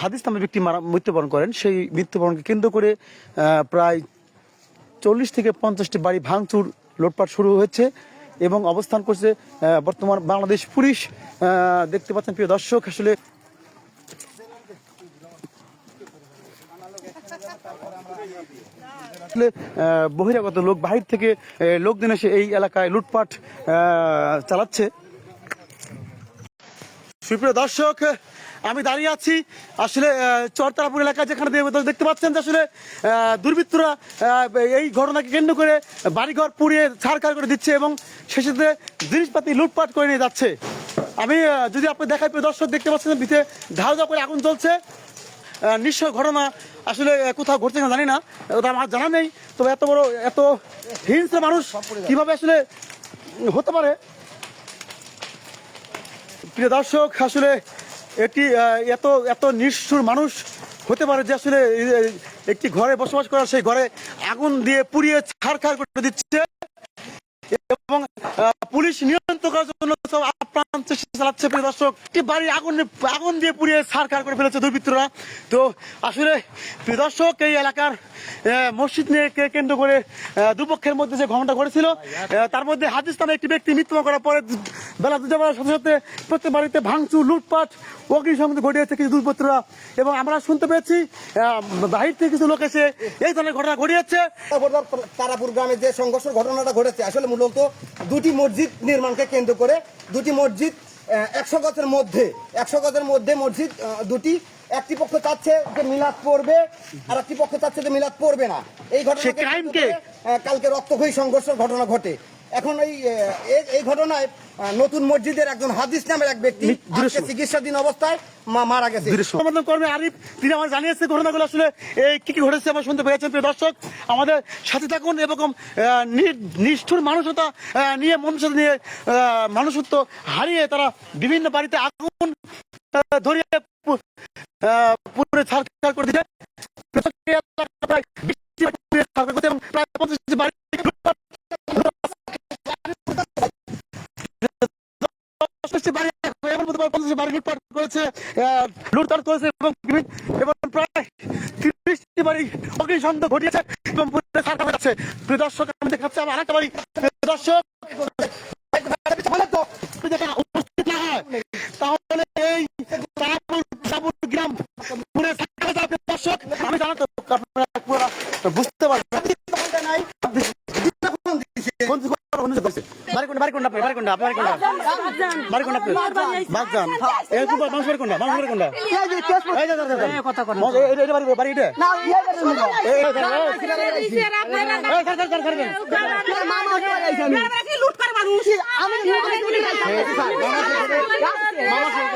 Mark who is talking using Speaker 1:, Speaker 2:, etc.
Speaker 1: হাদিস নামে ব্যক্তি মারা মৃত্যুবরণ করেন। সেই মৃত্যুবরণকে কেন্দ্র করে প্রায় চল্লিশ থেকে পঞ্চাশটি বাড়ি ভাঙচুর লুটপাট শুরু হয়েছে এবং অবস্থান করছে বর্তমান বাংলাদেশ পুলিশ। দেখতে পাচ্ছেন প্রিয় দর্শক আসলে বহিরাগত লোক বাহির থেকে আহ, লোকজন এসে এই এলাকায় লুটপাট চালাচ্ছে। সুপ্রিয় দর্শক আমি দাঁড়িয়ে আছি আসলে চরতারাপুর এলাকায় যেখানে দেখতে পাচ্ছেন যে আসলে দুর্বৃত্তরা এই ঘটনাকে কেন্দ্র করে বাড়িঘর পুড়িয়ে ছাড়খাড় করে দিচ্ছে এবং শেষেতে জিনিসপাতি লুটপাট করে নিয়ে যাচ্ছে। আমি যদি আপনি দেখাই প্রিয় দর্শক দেখতে পাচ্ছেন ভিতরে ধাও ধাও করে আগুন চলছে নিশ্চয় ঘটনা আসলে কোথাও ঘটছে না জানি না ওটা আমার জানা নেই। তবে এত বড় এত হিংস্র মানুষ কীভাবে আসলে হতে পারে? প্রিয় দর্শক, আসলে একটি এত এত নিষ্ঠুর মানুষ হতে পারে যে আসলে একটি ঘরে বসবাস করা, সেই ঘরে আগুন দিয়ে পুড়িয়ে ছাড়খাড় করে দিচ্ছে এবং পুলিশ নিয়ন্ত্রণ করার জন্য সব আপ্রাণ চেষ্টা চালাচ্ছে। প্রিয় দর্শক, একটি বাড়ি আগুন আগুন দিয়ে পুড়িয়ে ছাড়খাড় করে ফেলেছে দুর্বৃত্তরা। তো, আসলে, প্রিয় দর্শক, এই এলাকার মসজিদ নিয়ে কেন্দ্র করে দুপক্ষের মধ্যে যে ঘটনা ঘটেছিল তার মধ্যে হাদিস একটি ব্যক্তি মৃত্যুবরণ করার পরে বেলা বেলার সাথে সাথে প্রত্যেক বাড়িতে ভাঙচুর লুটপাট অগ্নিসংযোগ ঘটিয়েছে কিছু দুর্বৃত্তরা। এবং আমরা শুনতে পেয়েছি বাহির থেকে কিছু লোক এসে এই ধরনের ঘটনা ঘটিয়েছে।
Speaker 2: তারপর তারাপুর গ্রামে যে সংঘর্ষের ঘটনাটা ঘটেছে আসলে মূলত দুটি মসজিদ নির্মাণকে কেন্দ্র করে দুটি মসজিদ একশো গজের মধ্যে একশো গজের মধ্যে মসজিদ দুটি। একটি পক্ষ চাচ্ছে যে মিলাদ পড়বে আর একটি পক্ষ চাচ্ছে যে মিলাদ পড়বে না। এই ঘটনা? কালকে রক্তক্ষয়ী সংঘর্ষের ঘটনা ঘটে। এখন এই এই- ঘটনায় নতুন মসজিদের একজন হাদিস নামের এক ব্যক্তি আজকে চিকিৎসাধীন অবস্থায় মারা গেছে।
Speaker 1: সমাধান কর্মী আরিফ তিনি আমার জানিয়েছে ঘটনাগুলো আসলে এই কি কি ঘটেছে আমার শুনতে পেয়েছেন প্রিয় দর্শক আমাদের সাথে থাকুন এরকম নিষ্ঠুর মানুষতা নিয়ে মনুষ্যতা নিয়ে আহ, মানুষত্ব হারিয়ে তারা বিভিন্ন বাড়িতে আগুন ধরিয়ে আহ, পুরে ছাড়খাড় করে দিচ্ছে প্রায় 20টি বাড়ি পঞ্চাশটি বাড়ি পঞ্চাশটি বাড়ি পঞ্চাশটি বাড়ি লুটপাট করেছে লুটপাট করেছে এবং এবং প্রায় তিরিশটি বাড়ি অগ্নিসংযোগ ঘটিয়েছে এবং যাচ্ছে। দর্শক, আমি দেখাচ্ছি আমার আরেকটা বাড়ি। দর্শক আমি জানাতো আপনারা বুঝতে পারবেন কোন কোন দিছে? বাড়ি কোনটা বাড়ি কোনটা আপনার? বাড়ি কোনটা বাড়ি কোনটা বাড়ি? বাগজান। এই তো মানুষ বাড়ি কোনটা? মানুষ বাড়ি কোনটা? এই যে, দাঁড়া, দাঁড়া। মানুষ- এই- এই- এটা বাড়ি- বাড়ি এটা? এই, এই, দাঁড়া, এই, এই, ছাড়, ছাড়, ছাড়, ছাড়, ছাড়।